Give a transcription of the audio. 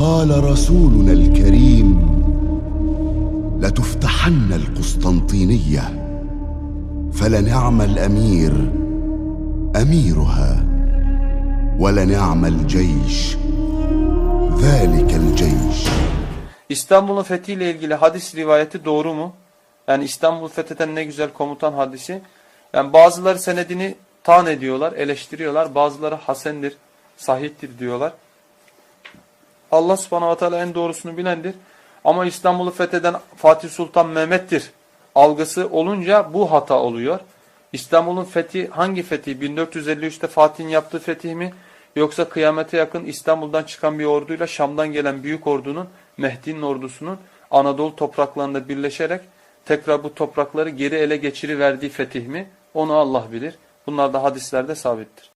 قال رسولنا الكريم لتفتحن القسطنطينيه فلنعم الامير اميرها ولنعم الجيش ذلك الجيش İstanbul'un fethiyle ilgili hadis rivayeti doğru mu? Yani İstanbul fetheden ne güzel komutan hadisi. Yani bazıları senedini tan ediyorlar, eleştiriyorlar. Bazıları hasendir, sahihtir diyorlar. Allah subhanahu teala en doğrusunu bilendir. Ama İstanbul'u fetheden Fatih Sultan Mehmet'tir algısı olunca bu hata oluyor. İstanbul'un fethi hangi fethi? 1453'te Fatih'in yaptığı fetih mi? Yoksa kıyamete yakın İstanbul'dan çıkan bir orduyla Şam'dan gelen büyük ordunun, Mehdi'nin ordusunun Anadolu topraklarında birleşerek tekrar bu toprakları geri ele geçiriverdiği fetih mi? Onu Allah bilir. Bunlar da hadislerde sabittir.